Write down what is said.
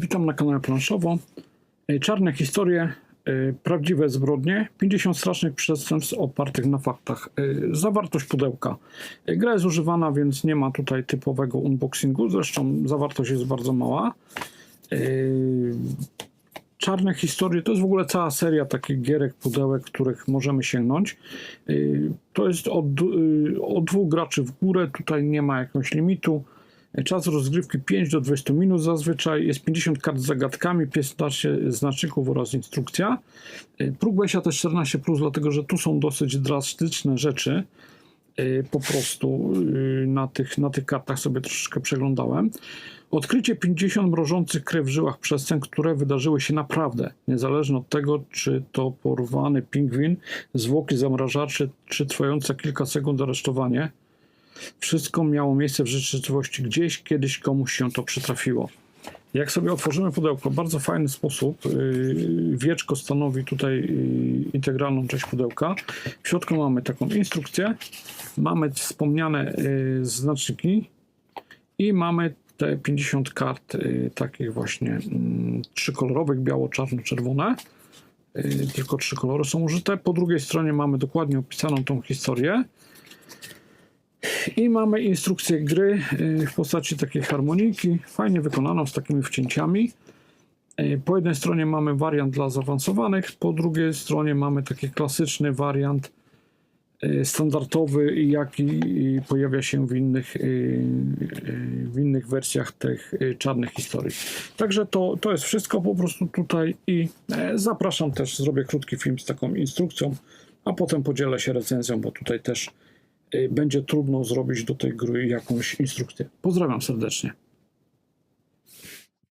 Witam na kanale Planszowo. E, Czarne historie, e, prawdziwe zbrodnie, 50 strasznych przestępstw opartych na faktach. E, Zawartość pudełka. Gra jest używana, więc nie ma tutaj typowego unboxingu, zresztą zawartość jest bardzo mała. Czarne historie to jest w ogóle cała seria takich gierek, pudełek, których możemy sięgnąć. To jest od, od dwóch graczy w górę, tutaj nie ma jakiegoś limitu. Czas rozgrywki 5 do 20 minut zazwyczaj. Jest 50 kart z zagadkami, 15 znaczników oraz instrukcja. Próg wejścia też 14, dlatego że tu są dosyć drastyczne rzeczy. Po prostu y, na tych, na tych kartach sobie troszeczkę przeglądałem. Odkrycie 50 mrożących krew w żyłach przestęp, które wydarzyły się naprawdę, niezależnie od tego, czy to porwany pingwin, zwłoki zamrażaczy, czy trwające kilka sekund aresztowanie. Wszystko miało miejsce w rzeczywistości gdzieś, kiedyś komuś się to przytrafiło. Jak sobie otworzymy pudełko, bardzo fajny sposób. yy, Wieczko stanowi tutaj yy, integralną część pudełka. W środku mamy taką instrukcję, mamy wspomniane yy, znaczniki i mamy te 50 kart takich właśnie mm, trzykolorowych, biało, czarno, czerwone. Tylko trzy kolory są użyte. Po drugiej stronie mamy dokładnie opisaną tą historię. I mamy instrukcję gry y, w postaci takiej harmoniki, fajnie wykonaną z takimi wcięciami. Y, Po jednej stronie mamy wariant dla zaawansowanych, po drugiej stronie mamy taki klasyczny wariant y, standardowy, jaki pojawia się w innych, w innych wersjach tych czarnych historii. Także to, to jest wszystko po prostu tutaj i e, zapraszam też, zrobię krótki film z taką instrukcją, a potem podzielę się recenzją, bo tutaj też będzie trudno zrobić do tej gry jakąś instrukcję. Pozdrawiam serdecznie.